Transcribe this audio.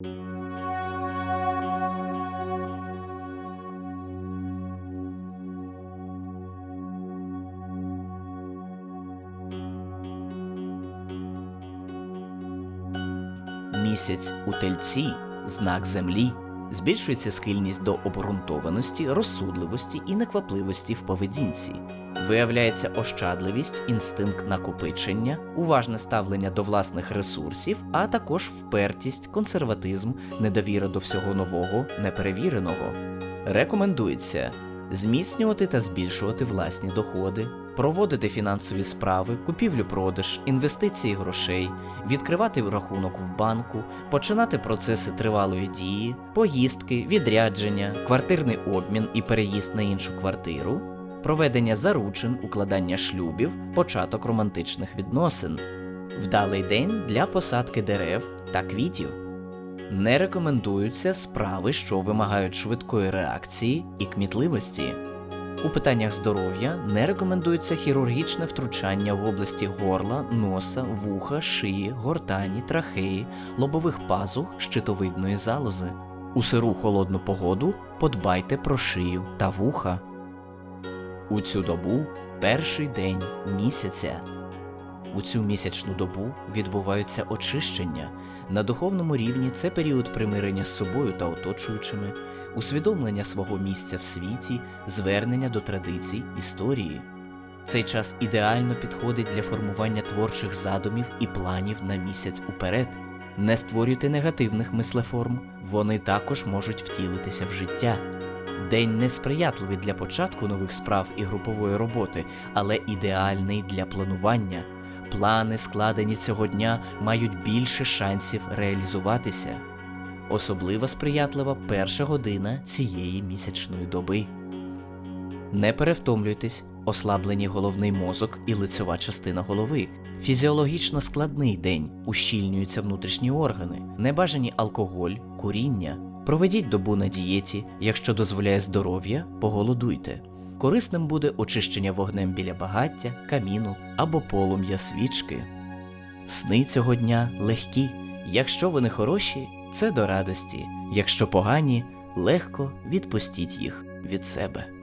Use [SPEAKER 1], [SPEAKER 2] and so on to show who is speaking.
[SPEAKER 1] Місяць у тельці знак землі. Збільшується схильність до обґрунтованості, розсудливості і неквапливості в поведінці. Виявляється ощадливість, інстинкт накопичення, уважне ставлення до власних ресурсів, а також впертість, консерватизм, недовіра до всього нового, неперевіреного. Рекомендується зміцнювати та збільшувати власні доходи, проводити фінансові справи, купівлю-продаж, інвестиції грошей, відкривати рахунок в банку, починати процеси тривалої дії, поїздки, відрядження, квартирний обмін і переїзд на іншу квартиру, проведення заручин, укладання шлюбів, початок романтичних відносин, вдалий день для посадки дерев та квітів. Не рекомендуються справи, що вимагають швидкої реакції і кмітливості. У питаннях здоров'я не рекомендується хірургічне втручання в області горла, носа, вуха, шиї, гортані, трахеї, лобових пазух, щитовидної залози. У сиру холодну погоду подбайте про шию та вуха. У цю добу перший день місяця. У цю місячну добу відбуваються очищення. На духовному рівні це період примирення з собою та оточуючими, усвідомлення свого місця в світі, звернення до традицій, історії. Цей час ідеально підходить для формування творчих задумів і планів на місяць уперед. Не створюйте негативних мислеформ, вони також можуть втілитися в життя. День несприятливий для початку нових справ і групової роботи, але ідеальний для планування. Плани, складені цього дня, мають більше шансів реалізуватися. Особливо сприятлива перша година цієї місячної доби. Не перевтомлюйтесь, ослаблені головний мозок і лицьова частина голови. Фізіологічно складний день, ущільнюються внутрішні органи, небажані алкоголь, куріння. Проведіть добу на дієті, якщо дозволяє здоров'я, поголодуйте. Корисним буде очищення вогнем біля багаття, каміну або полум'я свічки. Сни цього дня легкі. Якщо вони хороші, це до радості. Якщо погані, легко відпустіть їх від себе.